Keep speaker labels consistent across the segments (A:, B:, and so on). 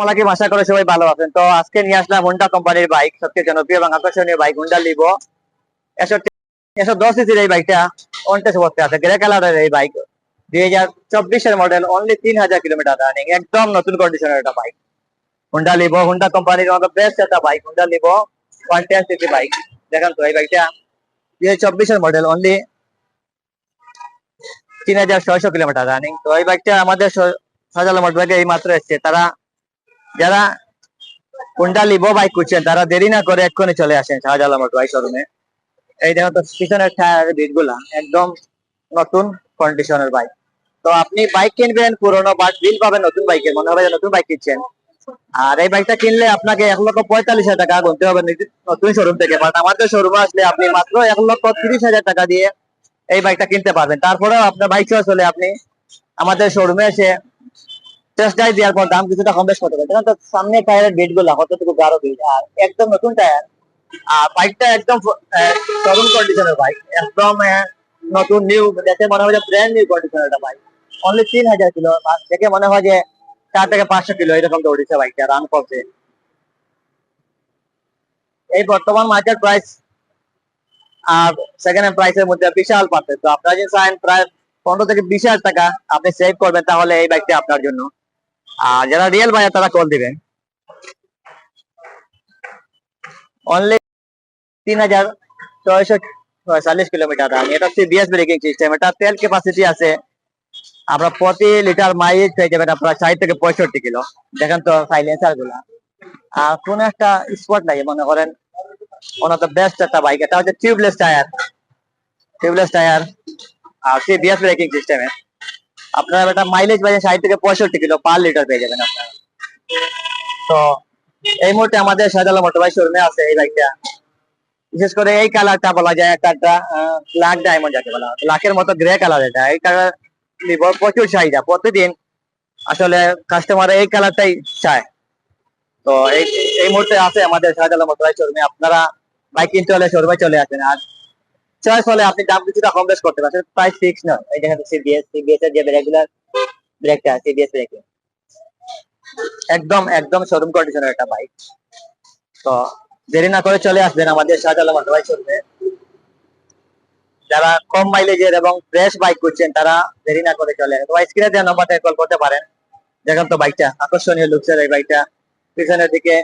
A: আলাইকুম আশা করি সবাই ভালো আছেন। তো আজকে নিয়ে আসলাম হোন্ডা কোম্পানির বাইক সবচেয়ে জনপ্রিয় এবং আকর্ষণীয় বাইক হোন্ডা লিভো একশো দশ সিসির এই বাইকটা আছে গ্রে কালারের এই বাইক দুই হাজার চব্বিশের মডেল অনলি তিন হাজার কিলোমিটার রানিং একদম নতুন কন্ডিশনের একটা বাইক হোন্ডা লিভো হোন্ডা কোম্পানির বেস্ট একটা bike Honda Livo one ten CC bike দেখেন তো এই বাইকটা দুই হাজার চব্বিশের মডেল অনলি তিন হাজার ছয়শো কিলোমিটার রানিং তো এই বাইকটা আমাদের সাজালো মোটরবাইকে এই মাত্র এসছে। তারা যারা কোনটা লিবো বাইক করছেন তারা দেরি না করে এক্ষুনি চলে আসেন শাহজালাল মোটরবাইক শোরুমে। এই দেখো তো, পিছনের টায়ার বিটগুলা একদম নতুন কন্ডিশনের বাইক তো আপনি বাইক কিনবেন, পুরোনো বাট বিল পাবেন নতুন বাইকের মনে হবে নতুন বাইক কিনছেন। আর এই বাইকটা কিনলে আপনাকে এক লক্ষ পঁয়তাল্লিশ হাজার টাকা গুনতে হবে নতুন শোরুম থেকে। বাট আমাদের শোরুমে আসলে আপনি মাত্র এক লক্ষ তিরিশ হাজার টাকা দিয়ে এই বাইকটা কিনতে পারবেন। তারপরেও আপনার বাইক চলে আপনি আমাদের শোরুমে এসে ড্রাইভ দেওয়ার পর দাম কিছুটা কম বেশ করতে দেখেন তো সামনে টায়ারের বিটগুলা, কতটুকু গাঢ় আর একদম নতুন টায়ার আর বাইকটা একদম শোরুম কন্ডিশনের বাইক একদম নতুন নিউ দেখে মনে হয় ব্র্যান্ড নিউ কন্ডিশনের একটা বাইক অনলি তিন হাজার কিলো দেখে মনে হয় যে চার থেকে পাঁচশো কিলো, এরকম দৌড়িছে বাইকটা রান করছে। এই বর্তমান মার্কেট প্রাইস আর সেকেন্ড প্রাইসের মধ্যে বিশাল পার্থক্য। আপনারা যদি চান প্রায় পনেরো থেকে বিশ হাজার টাকা, আপনি সেভ করবেন তাহলে এই বাইকটি আপনার জন্য। আর যারা রিয়েল বাজার তারা কল দিবেন অনলি তিন হাজার ছয়শো ছয়চল্লিশ কিলোমিটার রান এটা হচ্ছে বিএস ব্রেকিং সিস্টেম এটা তেল ক্যাপাসিটি আছে। আপনার প্রতি লিটার মাইলেজ পেয়ে যাবেন আপনার ষাট থেকে পঁয়ষট্টি কিলো দেখেন তো সাইলেন্সারগুলা। আর কোন একটা স্পট লাগে মনে করেন ওন অফ দ্য বেস্ট একটা বাইক এটা হচ্ছে টিউবলেস টায়ার টিউবলেস টায়ার আর সে বিএস ব্রেকিং সিস্টেমে আপনার এটা মাইলেজ পাইছে ষাট থেকে পঁয়ষট্টি কিলো পার লিটার পেয়ে যাবেন আপনারা। তো এই মুহূর্তে আমাদের শাহজালা মোটরবাইক শোরুমে আছে এই বাইকটা বিশেষ করে এই কালারটা বলা যায়, একটা ব্ল্যাক ডায়মন্ড যাকে বলা হয়। ব্ল্যাকের মতো গ্রে কালার এটা। এই কালার নিব প্রচুর চাহিদা। প্রতিদিন আসলে কাস্টমার এই কালারটাই চায়। তো এই এই মুহূর্তে আছে আমাদের শাহজালা মোটরবাইক শোরুমে আপনারা বাইক কিনতে হলে শোরুমে চলে আসেন আর চয়েস হলে আপনি দাম কিছুটা কম বেশ করতে পারেন প্রাইস ফিক্স নয় এই দেখেন সিবিএস সিবিএস এর যে রেগুলার ব্রেকটা সিবিএস ব্রেক একদম একদম শোরুম কন্ডিশনের একটা বাইক তো দেরি না করে চলে আসবেন আমাদের শাহজালাল মোটরবাইক শোরুমে যারা কম মাইলেজের এবং ফ্রেশ বাইক করছেন, তারা দেরি না করে চলে আসেন তো স্ক্রিনে দেওয়া নাম্বারটা কল করতে পারেন। দেখেন তো বাইকটা আকর্ষণীয় লুকসের এই বাইকটা পিছনের দিকে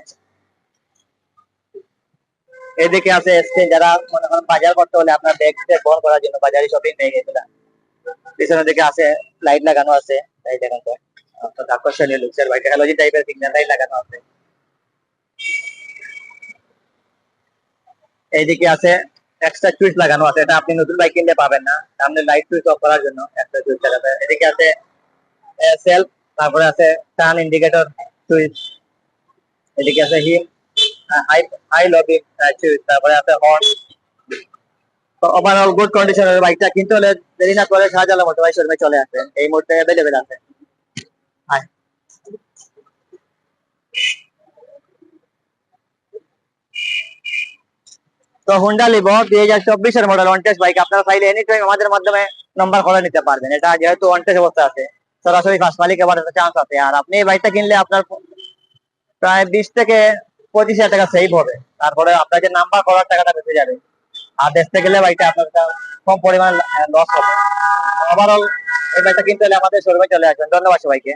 A: এদিকে আছে স্ক্রিন যারা মনে করেন বাজার করতে হলে আপনার ব্যাগ বহন করার জন্য বাজারে শপিং নিয়ে গেছিল পিছনের দিকে আছে লাইট লাগানো আছে দেখেন তো অর্থাৎ আকর্ষণীয় লুকসের বাইকটা হ্যালোজিন টাইপের সিগন্যাল লাইট লাগানো আছে। এইদিকে আছে এক্সট্রা সুইচ লাগানো আছে, এটা আপনি নতুন বাইক কিনলে পাবেন না। সামনে লাইট সুইচ অফ করার জন্য একটা সুইচ লাগাতে। এদিকে আছে সেলফ তারপরে আছে টার্ন ইন্ডিকেটর সুইচ এদিকে আছে হিম। হাই লবি সুইচ তারপরে হর্ন ওভারঅল গুড বাইকটা হলে দেরি না করে চলে এই মুহূর্তে অ্যাভেলেবেল আছে। হাই তো হুন্ডা লিভো দুই হাজার চব্বিশের মডেল ওয়ান্টেজ বাইক আপনারা চাইলে এনি টাইম আমাদের মাধ্যমে নাম্বার করে নিতে পারবেন। এটা যেহেতু ওয়ান্টেজ অবস্থা আছে, সরাসরি ফার্স্ট মালিক এবার চান্স আছে। আর আপনি এই বাইকটা কিনলে আপনার প্রায় বিশ থেকে পঁচিশ হাজার টাকা সেভ হবে। তারপরে আপনাকে নাম্বার করার টাকাটা বেঁচে যাবে। আর দেখতে গেলে বাইকটা আপনার কম পরিমাণ লস হবে। ওভারঅল এই বাইকটা কিনতে হলে আমাদের শোরুমে চলে আসবেন। ধন্যবাদ সবাইকে।